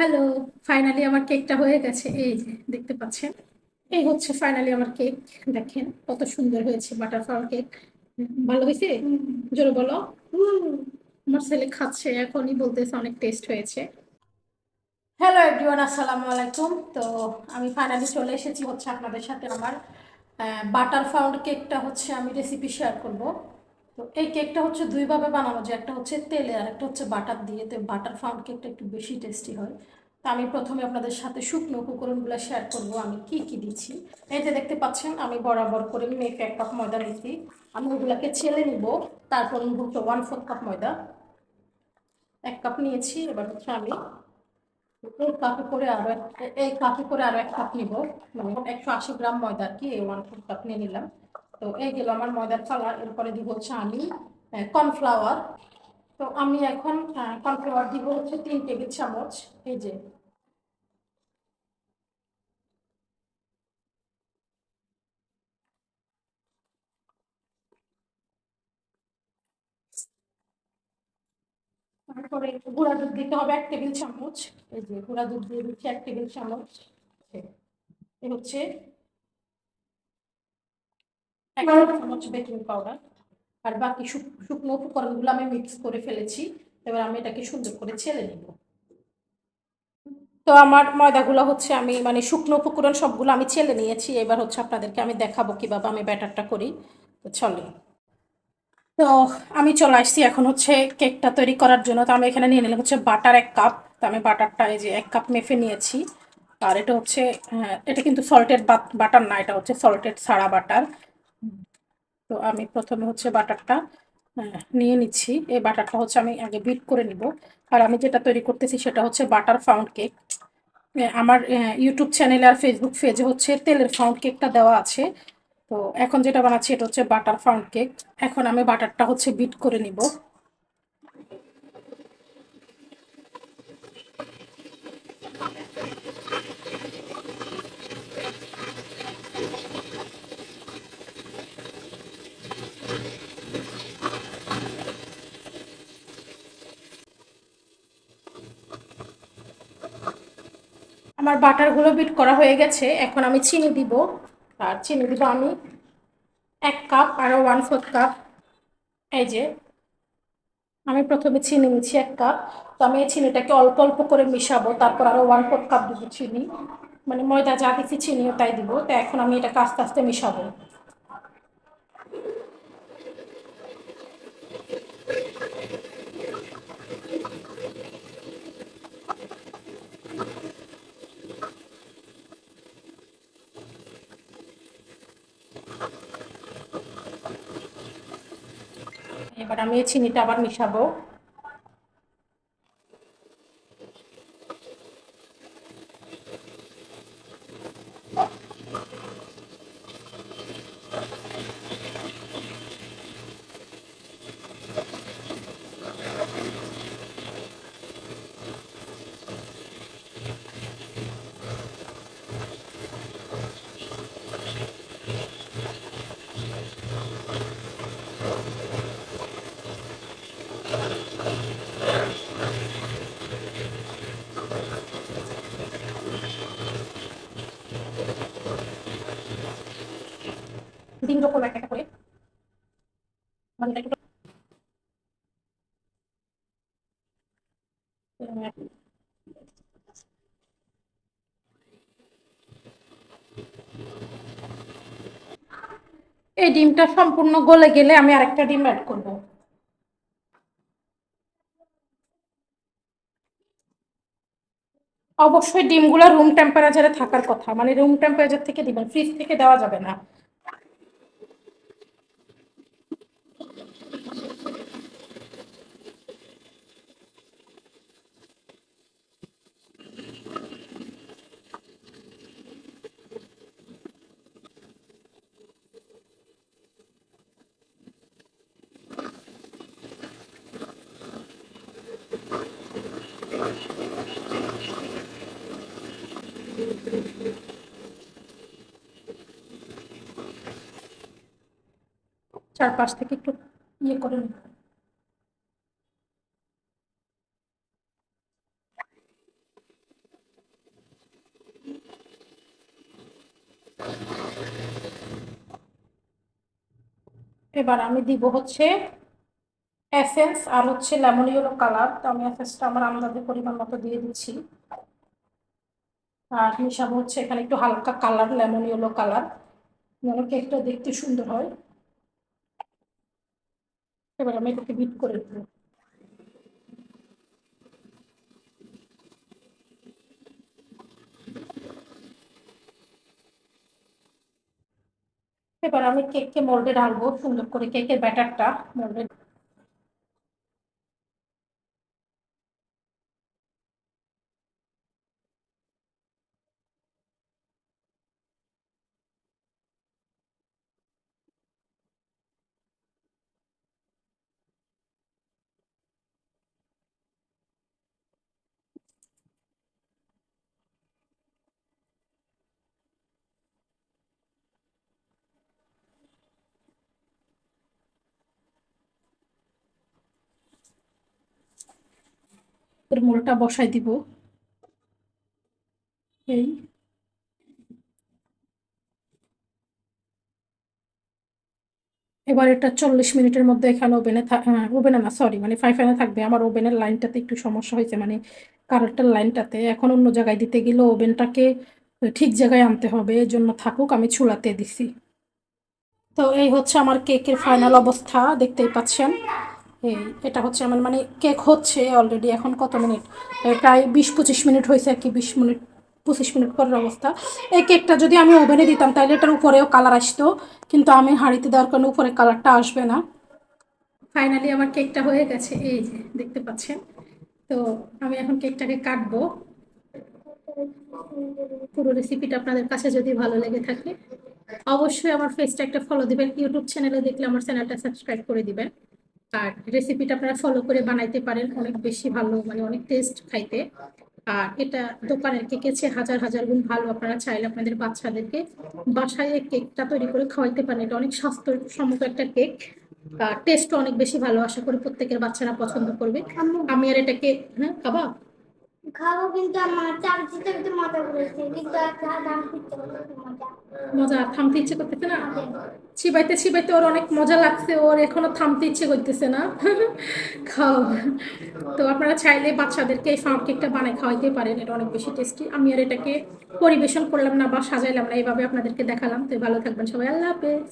Hello finally আমার কেকটা হয়ে গেছে। এই যে, দেখতে পাচ্ছেন? এই হচ্ছে ফাইনালি আমার কেক দেখেন, কত সুন্দর হয়েছে বাটারফ্লাওয়ার কেক ভালো হয়েছে? জোরে বলো। আমার ছেলে খাচ্ছে, এখনই বলতেছে অনেক টেস্ট হয়েছে। হ্যালো এভরিওয়ান আসসালামু আলাইকুম। তো আমি ফাইনালি চলে এসেছি হচ্ছে আপনাদের সাথে আমার বাটার ফাউন্ড কেকটা হচ্ছে আমি রেসিপি শেয়ার করব। তো এই কেকটা হচ্ছে দুইভাবে বানানো যায়। একটা হচ্ছে তেলে আর একটা হচ্ছে বাটার দিয়ে। তো বাটার ফাউন্ড কেকটা একটু বেশি টেস্টি হয়। তো আমি প্রথমে আপনাদের সাথে শুকনো উপকরণগুলো শেয়ার করব। আমি কি কি দিচ্ছি? এই যে দেখতে পাচ্ছেন, আমি বরাবর করে মেখে এক কাপ ময়দা নিচ্ছি। আমি ওগুলাকে ছেলে নিব। তারপর হচ্ছে ওয়ান ফোর্থ কাপ ময়দা। এক কাপ নিয়েছি, এবার হচ্ছে আমি এই কাপে করে আরও এক- এই কাপে করে আরও এক কাপ নিব। মানে একশো আশি গ্রাম ময়দা আর কি, এই ওয়ান ফোর কাপ নিয়ে নিলাম। তো এই গেল আমার ময়দার কালার এরপরে দিব হচ্ছে আমি কর্নফ্লাওয়ার। তো আমি এখন কর্নফ্লাওয়ার দিব হচ্ছে তিন টেবিল চামচ, এই যে। তারপরে গুঁড়া দুধ দিতে হবে এক টেবিল চামচ, এই যে গুঁড়া দুধ দিয়ে দিচ্ছি এক টেবিল চামচ। এই হচ্ছে এক বেকিং পাউডার আর বাকি শুকনো উপকরণগুলো আমি মিক্স করে ফেলেছি। এবার আমি এটাকে সুন্দর করে ছেলে নিব। তো আমার ময়দাগুলো হচ্ছে আমি মানে শুকনো উপকরণ সবগুলো আমি ছেলে নিয়েছি। এবার হচ্ছে আপনাদেরকে আমি দেখাবো কীভাবে আমি ব্যাটারটা করি। তো চলে তো আমি চলে আসছি এখন হচ্ছে কেকটা তৈরি করার জন্য। তো আমি এখানে নিয়ে নিলাম হচ্ছে বাটার এক কাপ। তো আমি বাটারটা এই যে এক কাপ মেপে নিয়েছি। আর এটা হচ্ছে হ্যাঁ, এটা কিন্তু সল্টেড বাটার না এটা হচ্ছে সল্টেড ছাড়া বাটার। তো আমি প্রথমে হচ্ছে বাটারটা নিয়ে নিচ্ছি। এই বাটারটা হচ্ছে আমি আগে বিট করে নিব। আর আমি যেটা তৈরি করতেছি সেটা হচ্ছে বাটার ফাউন্ড কেক। আমার ইউটিউব চ্যানেলে আর ফেসবুক পেজে হচ্ছে তেলের ফাউন্ড কেকটা দেওয়া আছে। তো এখন যেটা বানাচ্ছি এটা হচ্ছে বাটার ফাউন্ড কেক। এখন আমি বাটারটা হচ্ছে বিট করে নিব। আমার বাটারগুলো বিট করা হয়ে গেছে, এখন আমি চিনি দিব। আর চিনি দিব আমি এক কাপ আরও ওয়ান ফোর্থ কাপ এই যে, আমি প্রথমে চিনি নিচ্ছি এক কাপ তো আমি এই চিনিটাকে অল্প অল্প করে মিশাবো, তারপর আরও ওয়ান ফোর্থ কাপ দিব চিনি। মানে ময়দা যা দিচ্ছি চিনিও তাই দিব। তো এখন আমি এটাকে আস্তে আস্তে মিশাবো। এবার আমি চিনিটা আবার মিশাবো। রকম একটা করে। মানে এই ডিমটা সম্পূর্ণ গলে গেলে আমি আরেকটা ডিম অ্যাড করব। অবশ্যই ডিমগুলো রুম টেম্পারেচারে থাকার কথা। মানে রুম টেম্পারেচার থেকে দিবেন ফ্রিজ থেকে দেওয়া যাবে না। চারপাশ থেকে একটু ইয়ে করে এবার আমি দিব হচ্ছে এসেন্স আর হচ্ছে লেমন ইয়েলো কালার তো আমি এসেন্সটা আমার আন্দাজে পরিমাণ মতো দিয়ে দিচ্ছি। আর মিশাবো হচ্ছে এখানে একটু হালকা কালার, লেমন ইয়েলো কালার। যেন কেকটা দেখতে সুন্দর হয়। এবার আমি এটাকে বিট করে দেবো। এবার আমি কেককে মোল্ডে ঢালবো সুন্দর করে, কেকের ব্যাটারটা মোল্ডে মোলটা বসাই দিব। এই। এবার এটা চল্লিশ মিনিটের মধ্যে এখানে ওভেনে ওভেনে না সরি মানে ফাইফানে থাকবে। আমার ওভেনের লাইনটাতে একটু সমস্যা হয়েছে মানে কারেন্টের লাইনটাতে এখন অন্য জায়গায় দিতে গেলে ওভেনটাকে ঠিক জায়গায় আনতে হবে এর জন্য থাকুক, আমি চুলাতে দিছি। তো এই হচ্ছে আমার কেকের ফাইনাল অবস্থা, দেখতেই পাচ্ছেন। এই, এটা হচ্ছে আমার মানে কেক হচ্ছে অলরেডি এখন কত মিনিট? প্রায় বিশ পঁচিশ মিনিট হয়েছে আর কি, বিশ মিনিট, পঁচিশ মিনিট পরের অবস্থা। এই কেকটা যদি আমি ওভেনে দিতাম তাহলে এটার উপরেও কালার আসতো, কিন্তু আমি হাঁড়িতে দেওয়ার কারণে উপরে কালারটা আসবে না। ফাইনালি আমার কেকটা হয়ে গেছে, এই যে, দেখতে পাচ্ছেন? তো আমি এখন কেকটাকে কাটবো। পুরো রেসিপিটা আপনাদের কাছে যদি ভালো লেগে থাকে, অবশ্যই আমার ফেসটা একটা ফলো দিবেন। ইউটিউব চ্যানেলে দেখলে আমার চ্যানেলটা সাবস্ক্রাইব করে দিবেন। আর রেসিপিটা আপনারা ফলো করে বানাইতে পারেন, অনেক বেশি ভালো মানে অনেক টেস্ট খাইতে। আর এটা দোকানের কেকের চেয়ে হাজার হাজার গুণ ভালো, আপনারা চাইলে আপনাদের বাচ্চাদেরকে বাসায় কেকটা তৈরি করে খাওয়াইতে পারেন। এটা অনেক স্বাস্থ্যসম্মত একটা কেক আর টেস্টও অনেক বেশি ভালো, আশা করি প্রত্যেকের বাচ্চারা পছন্দ করবে। আমি আর এটাকে হ্যাঁ খাবা খাব কিন্তু আমার চামচিতে কিন্তু মজা করেছে। কিন্তু মজা। মজা থামতে ইচ্ছে করতেছে না? চিবাইতে চিবাইতে ওর অনেক মজা লাগছে ওর এখনও থামতে ইচ্ছে করতেছে না। খাও। তো আপনারা চাইলে বাচ্চাদেরকে এই ফার্ম কেকটা বানায় খাওয়াইতে পারেন এটা অনেক বেশি টেস্টি। আমি আর এটাকে পরিবেশন করলাম না বা সাজাইলাম না এইভাবে আপনাদেরকে দেখালাম। তো ভালো থাকবেন সবাই আল্লাহ হাফেজ।